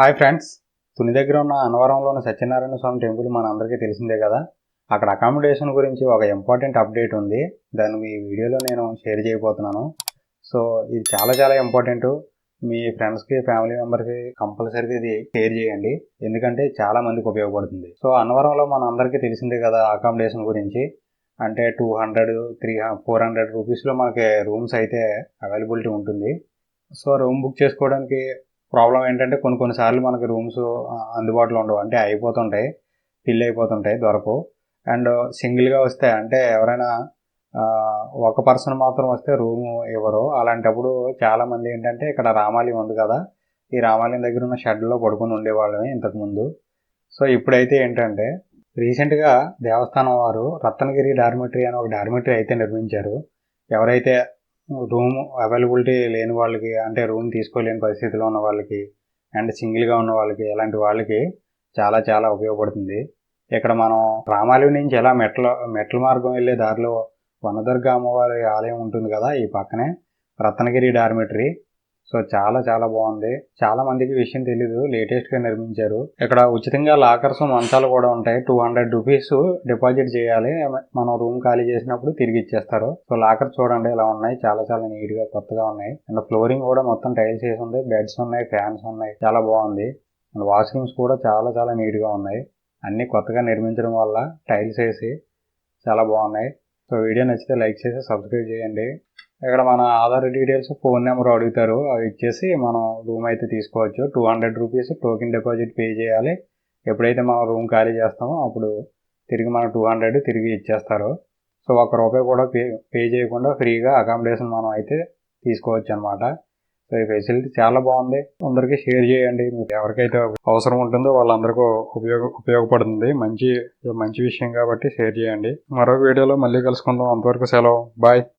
Hi friends. Tuni దగ్గర ఉన్న అన్నవరంలోని సత్యనారాయణ స్వామి temple మన అందరికీ తెలిసిందే కదా. అక్కడ అకామిడేషన్ గురించి ఒక ఇంపార్టెంట్ అప్డేట్ ఉంది. దాన్ని ఈ వీడియోలో నేను షేర్ చేయబోతున్నాను. సో ఇది చాలా చాలా ఇంపార్టెంట్ మీ ఫ్రెండ్స్కి ఫ్యామిలీ మెంబర్కి కంపల్సరీగా ఇది షేర్ చేయండి. ఎందుకంటే చాలా మందికి ఉపయోగపడుతుంది. సో అన్నవరంలో మన అందరికీ తెలిసిందే కదా అకామిడేషన్ గురించి. అంటే two hundred three four hundred రూపీస్లో మనకి రూమ్స్ అయితే అవైలబిలిటీ ఉంటుంది. సో రూమ్ బుక్ చేసుకోవడానికి ప్రాబ్లం ఏంటంటే కొన్ని కొన్నిసార్లు మనకి రూమ్స్ అందుబాటులో ఉండవు. అంటే అయిపోతుంటాయి. ఫిల్ అయిపోతుంటాయి దొరకవు. అండ్ సింగిల్గా వస్తే అంటే ఎవరైనా ఒక పర్సన్ మాత్రం వస్తే రూము ఇవ్వరు. అలాంటప్పుడు చాలామంది ఏంటంటే ఇక్కడ రామాలయం ఉంది కదా ఈ రామాలయం దగ్గర ఉన్న షెడ్లో పడుకొని ఉండేవాళ్ళమే ఇంతకుముందు సో ఇప్పుడైతే ఏంటంటే రీసెంట్గా దేవస్థానం వారు రత్నగిరి డార్మిటరీ అని ఒక డార్మిటరీ అయితే నిర్మించారు. ఎవరైతే రూమ్ అవైలబిలిటీ లేని వాళ్ళకి అంటే రూమ్ తీసుకోలేని పరిస్థితిలో ఉన్న వాళ్ళకి అండ్ సింగిల్గా ఉన్న వాళ్ళకి అలాంటి వాళ్ళకి చాలా చాలా ఉపయోగపడుతుంది. ఇక్కడ మనం రామాలయం నుంచి ఎలా మెట్ల మెట్ల మార్గం వెళ్ళే దారిలో వనదుర్గ అమ్మవారి ఆలయం ఉంటుంది కదా ఈ పక్కనే రత్నగిరి డార్మిటరీ. సో చాలా చాలా బాగుంది. చాలా మందికి విషయం తెలీదు. లేటెస్ట్గా నిర్మించారు. ఇక్కడ ఉచితంగా లాకర్స్ మంచాలు కూడా ఉంటాయి. టూ హండ్రెడ్ రూపీస్ డిపాజిట్ చేయాలి. మనం రూమ్ ఖాళీ చేసినప్పుడు తిరిగి ఇచ్చేస్తారు. సో లాకర్ చూడండి ఇలా ఉన్నాయి. చాలా చాలా నీట్గా కొత్తగా ఉన్నాయి. అండ్ ఫ్లోరింగ్ కూడా మొత్తం టైల్స్ వేసి ఉంది. బెడ్స్ ఉన్నాయి ఫ్యాన్స్ ఉన్నాయి. చాలా బాగుంది. అండ్ వాష్రూమ్స్ కూడా చాలా చాలా నీట్గా ఉన్నాయి. అన్ని కొత్తగా నిర్మించడం వల్ల టైల్స్ వేసి చాలా బాగున్నాయి. సో వీడియో నచ్చితే లైక్ చేసి సబ్స్క్రైబ్ చేయండి. ఇక్కడ మన ఆధార్ డీటెయిల్స్ ఫోన్ నెంబర్ అడుగుతారు. అవి ఇచ్చేసి మనం రూమ్ అయితే తీసుకోవచ్చు. Two hundred rupees token deposit pay చేయాలి. ఎప్పుడైతే మనం రూమ్ ఖాళీ చేస్తామో అప్పుడు తిరిగి మనం టూ హండ్రెడ్ తిరిగి ఇచ్చేస్తారు. సో ఒక రూపాయి కూడా పే పే చేయకుండా ఫ్రీగా అకామిడేషన్ మనం అయితే తీసుకోవచ్చు అనమాట సో ఈ ఫెసిలిటీ చాలా బాగుంది. అందరికీ షేర్ చేయండి. మీకు ఎవరికైతే అవసరం ఉంటుందో వాళ్ళందరికీ ఉపయోగ ఉపయోగపడుతుంది. మంచి మంచి విషయం కాబట్టి షేర్ చేయండి. మరొక వీడియోలో మళ్ళీ కలుసుకుందాం. అంతవరకు సెలవు. బాయ్.